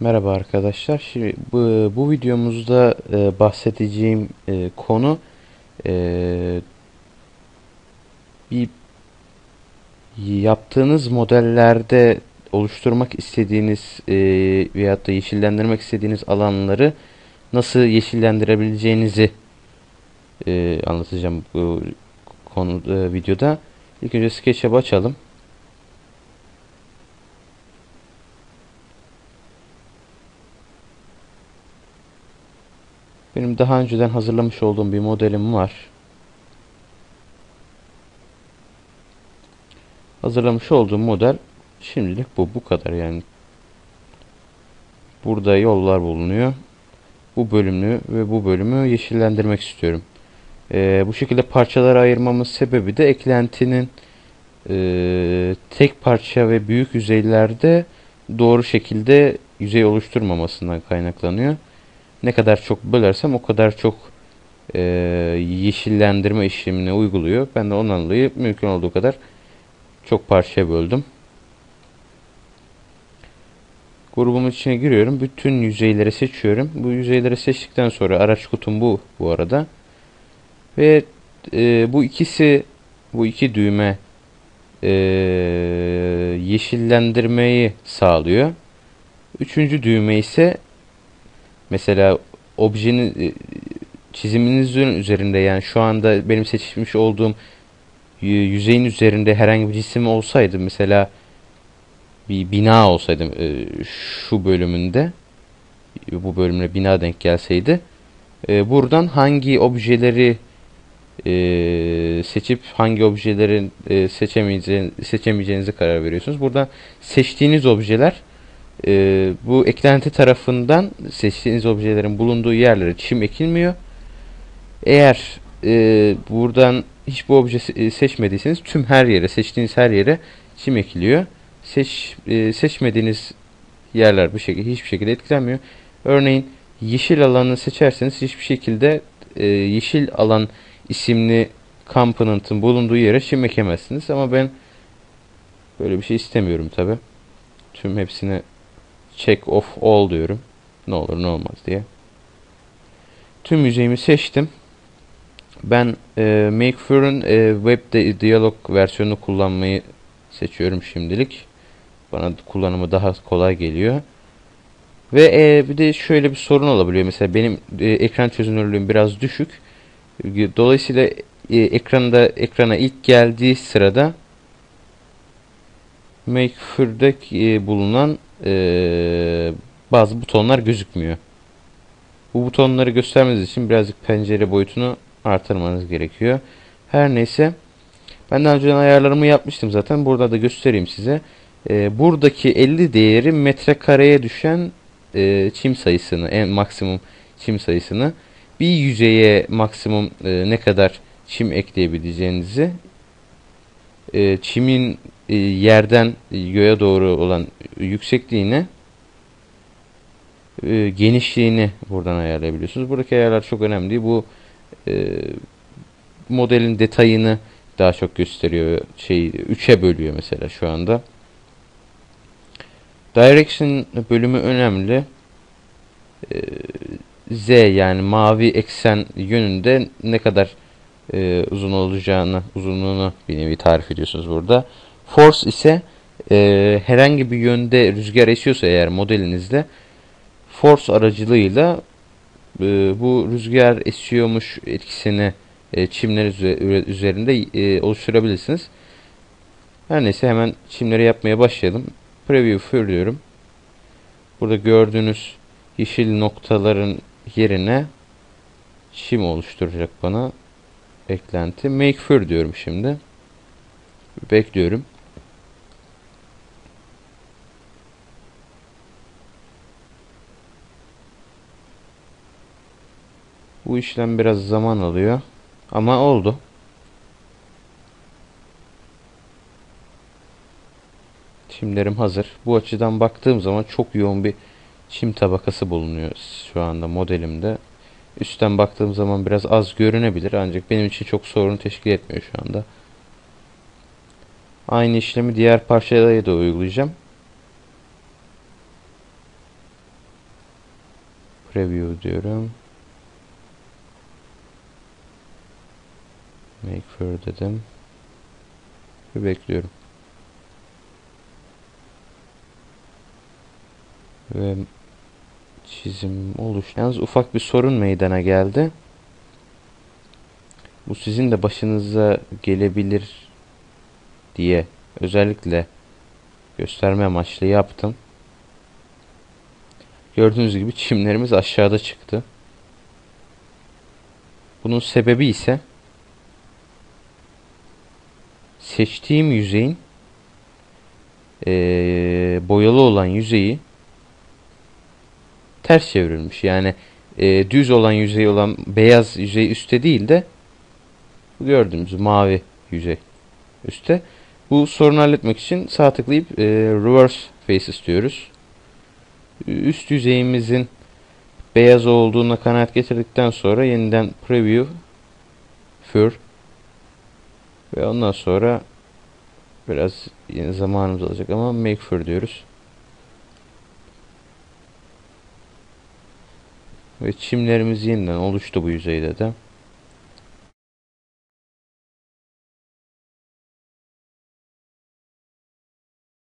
Merhaba arkadaşlar. Şimdi bu, bu videomuzda e, bahsedeceğim e, konu e, bir yaptığınız modellerde oluşturmak istediğiniz e, veyahut da yeşillendirmek istediğiniz alanları nasıl yeşillendirebileceğinizi e, anlatacağım bu konu e, videoda. İlk önce SketchUp açalım. Benim daha önceden hazırlamış olduğum bir modelim var. Hazırlamış olduğum model şimdilik bu. Bu kadar yani. Burada yollar bulunuyor. Bu bölümü ve bu bölümü yeşillendirmek istiyorum. Ee, bu şekilde parçalara ayırmamın sebebi de eklentinin e, tek parça ve büyük yüzeylerde doğru şekilde yüzey oluşturmamasından kaynaklanıyor ne kadar çok bölersem o kadar çok e, yeşillendirme işlemini uyguluyor. Ben de ondan dolayı mümkün olduğu kadar çok parçaya böldüm. Grubumun içine giriyorum. Bütün yüzeyleri seçiyorum. Bu yüzeyleri seçtikten sonra araç kutum bu bu arada. Ve e, bu ikisi bu iki düğme e, yeşillendirmeyi sağlıyor. Üçüncü düğme ise Mesela objenin e, çiziminizin üzerinde yani şu anda benim seçmiş olduğum yüzeyin üzerinde herhangi bir cisim olsaydı mesela bir bina olsaydı e, şu bölümünde bu bölümüne bina denk gelseydi e, buradan hangi objeleri seçip hangi objeleri seçemeyeceğinizi, seçemeyeceğinizi karar veriyorsunuz. Burada seçtiğiniz objeler e, bu eklenti tarafından seçtiğiniz objelerin bulunduğu yerlere çim ekilmiyor. Eğer e, buradan hiçbir obje e, seçmediyseniz tüm her yere seçtiğiniz her yere çim ekiliyor. Seç, e, seçmediğiniz yerler bu şekilde hiçbir şekilde etkilenmiyor. Örneğin yeşil alanı seçerseniz hiçbir şekilde e, yeşil alan isimli component'ın bulunduğu yere çim ekemezsiniz. Ama ben böyle bir şey istemiyorum tabi. Tüm hepsini check off all diyorum. Ne olur ne olmaz diye. Tüm yüzeyimi seçtim. Ben e, Makefire'ın e, web diyalog versiyonunu kullanmayı seçiyorum şimdilik. Bana kullanımı daha kolay geliyor. Ve e, bir de şöyle bir sorun olabiliyor. Mesela benim e, ekran çözünürlüğüm biraz düşük. Dolayısıyla e, ekranda ekrana ilk geldiği sırada Makefire'de e, bulunan e, bazı butonlar gözükmüyor. Bu butonları göstermeniz için birazcık pencere boyutunu artırmanız gerekiyor. Her neyse ben daha önceden ayarlarımı yapmıştım zaten. Burada da göstereyim size. E, buradaki 50 değeri metrekareye düşen e, çim sayısını, en maksimum çim sayısını bir yüzeye maksimum e, ne kadar çim ekleyebileceğinizi e, çimin e, yerden göğe doğru olan yüksekliğini e, genişliğini buradan ayarlayabiliyorsunuz. Buradaki ayarlar çok önemli. Bu e, modelin detayını daha çok gösteriyor. Şey 3'e bölüyor mesela şu anda. Direction bölümü önemli. Z yani mavi eksen yönünde ne kadar uzun olacağını, uzunluğunu bir nevi tarif ediyorsunuz burada. Force ise e, herhangi bir yönde rüzgar esiyorsa eğer modelinizde force aracılığıyla e, bu rüzgar esiyormuş etkisini e, çimler üzerinde e, oluşturabilirsiniz. Her neyse hemen çimleri yapmaya başlayalım. Preview for diyorum. Burada gördüğünüz yeşil noktaların yerine çim oluşturacak bana eklenti. Make for diyorum şimdi. Bekliyorum. Bu işlem biraz zaman alıyor. Ama oldu. Çimlerim hazır. Bu açıdan baktığım zaman çok yoğun bir çim tabakası bulunuyor şu anda modelimde. Üstten baktığım zaman biraz az görünebilir ancak benim için çok sorun teşkil etmiyor şu anda. Aynı işlemi diğer parçalara da uygulayacağım. preview diyorum. Make fur dedim. Ve bekliyorum. Ve çizim oluş. Yalnız ufak bir sorun meydana geldi. Bu sizin de başınıza gelebilir diye özellikle gösterme amaçlı yaptım. Gördüğünüz gibi çimlerimiz aşağıda çıktı. Bunun sebebi ise seçtiğim yüzeyin ee, boyalı olan yüzeyi ters çevrilmiş. Yani e, düz olan yüzey olan beyaz yüzey üstte değil de gördüğümüz mavi yüzey üstte. Bu sorunu halletmek için sağ tıklayıp e, reverse face istiyoruz. Üst yüzeyimizin beyaz olduğuna kanaat getirdikten sonra yeniden preview fur ve ondan sonra biraz yine zamanımız alacak ama make fur diyoruz. Ve çimlerimiz yeniden oluştu bu yüzeyde de.